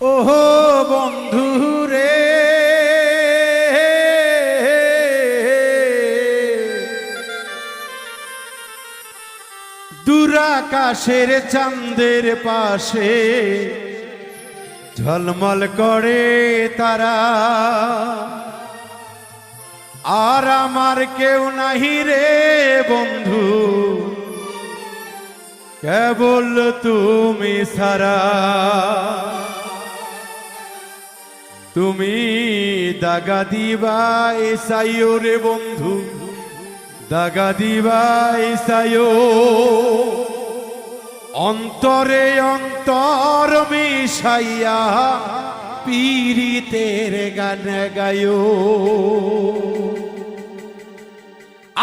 ওহো বন্ধু রে। দুরাকাশের চাঁদের পাশে ঝলমল করে তারা। আর আমার কেউ নাহি রে বন্ধু। কেবল তুমি সারা তুমি দাগা দিবা এসাইও রে বন্ধু। দাগা দিবা এসাইও অন্তরে অন্তর মিশাইয়া পীড়িতের গান গায়ো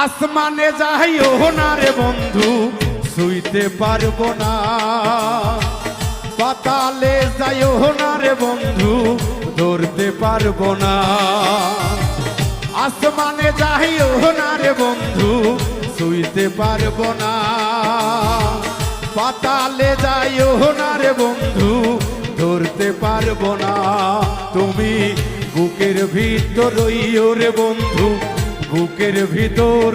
আসমানে যাইও না রে বন্ধু, শুইতে পারব না। পাতালে যাইও না রে বন্ধু ধরতে পারব না। আসমানে যাইও না রে বন্ধু, শুইতে পারব না। পাতালে যাইও না বন্ধু, ধরতে পারব না। তুমি বুকের ভিতর রে বন্ধু, বুকের ভিতর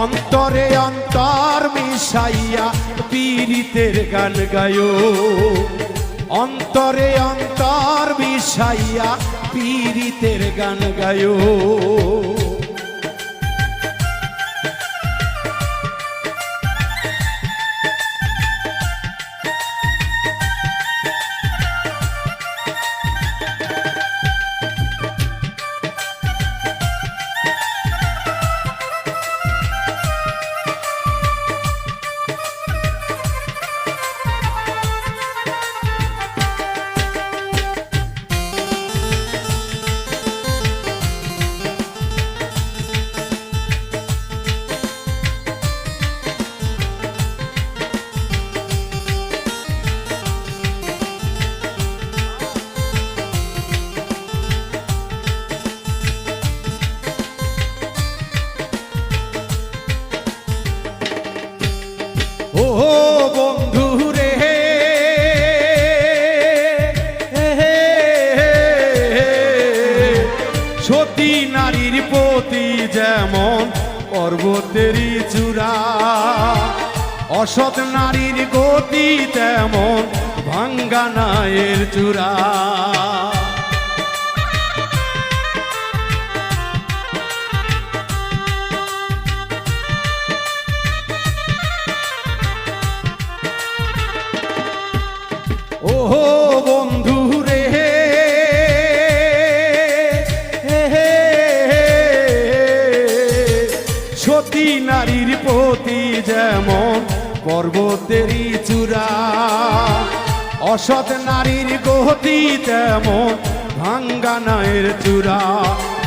অন্তরে অন্তর মিশাইয়া পীড়িতের গান গায়ো। অন্তরে অন্তর বিষাইয়া পীড়িতের গান গায়ো। পর্বতেরই চূড়া অসৎ নারীর গতি তেমন ভাঙ্গা নায়ের চূড়া। ওহো পর্বতেরই চূড়া। অসৎ নারীর গতি তেমন ভাঙ্গা নায়ের চূড়া।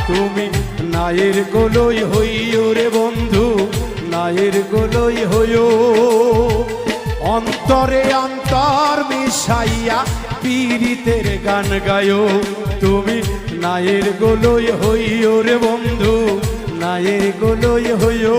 তুমি নায়ের গোলই হইও রে বন্ধু, নায়ের গোলই হইও। অন্তরে অন্তর মিশাইয়া পীড়িতের গান গায়ো। তুমি নায়ের গোলই হইও রে বন্ধু, নায়ের গোলই হইও।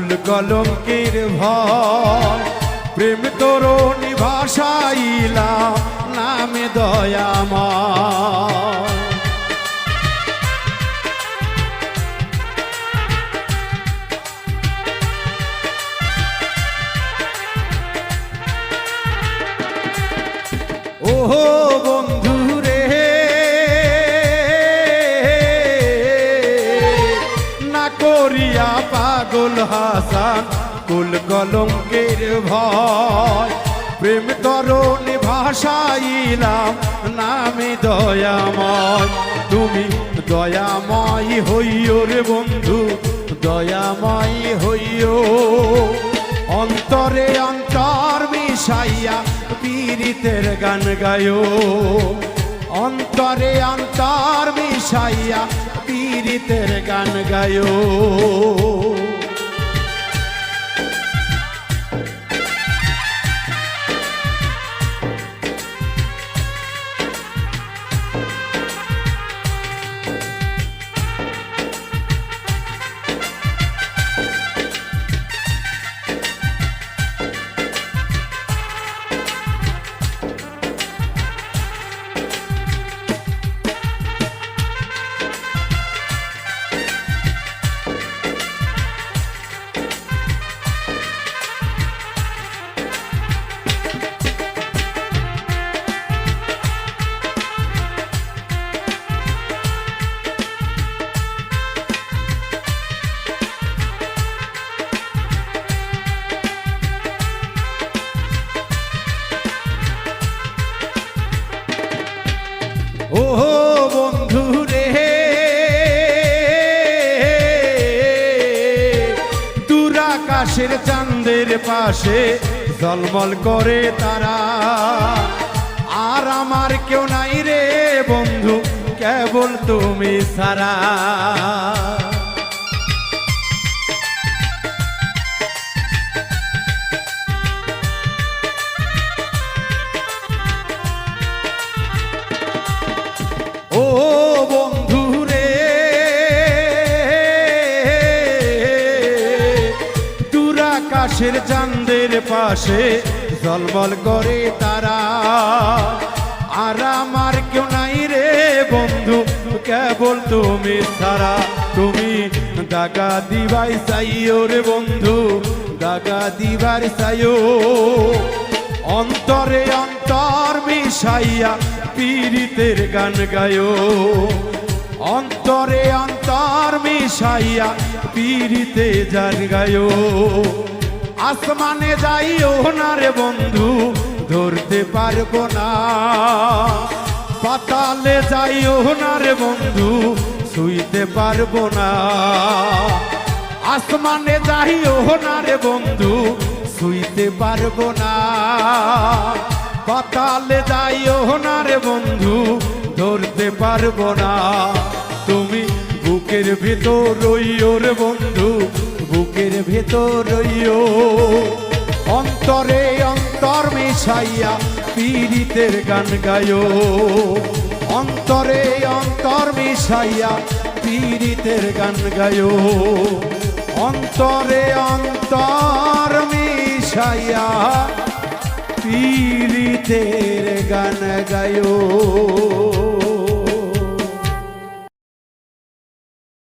কুল কলঙ্কের ভয় প্রেম তরুণী ভাষাইলা নামে দয়াময়। পাগল হাসান, কুল কলঙ্কের ভয়। প্রেম তরণী ভাষাইলাম, নামে দয়াময়। তুমি দয়াময় হইও রে বন্ধু, দয়াময় হইও। অন্তরে অন্তর মিশাইয়া পীড়িতের গান গায়ো। অন্তরে অন্তর মিশাইয়া পীড়িতের গান গায়ো। বন্ধু রে। পাশে জলমল করে তারা। আর আমার কেউ নাই রে বন্ধু, কেবল তুমি সারা দুরাকাশের চাঁদের পাশে জলমল করে তারা। আর আমার কেউ নাই রে বন্ধু, কেবল তুমি সারা তুমি দাগা দিবাই চাইও রে বন্ধু, দাগা দিবার চাইও। অন্তরে অন্তর মিশাইয়া পীড়িতের গান গায়ো। অন্তরে অন্তর মিশাইয়া পীড়িতে গান গায়ো। আসমানে যাইও না রে বন্ধু, ধরতে পারব না। পাতালে যাইও না রে বন্ধু, শুইতে পারব না। আসমানে যাইও না রে বন্ধু, শুইতে পারব না। পাতালে যাইও না রে বন্ধু, ধরতে পারব না। তুমি বুকের ভিতর রইও বন্ধু বুকের ভেতর অন্তরে অন্তর মিশাইয়া পীড়িতের গান গায়ো অন্তরে অন্তর মিশাইয়া পীড়িতের গান গায়ো অন্তরে অন্তর মিশাইয়া পীড়িতের গান গায়ো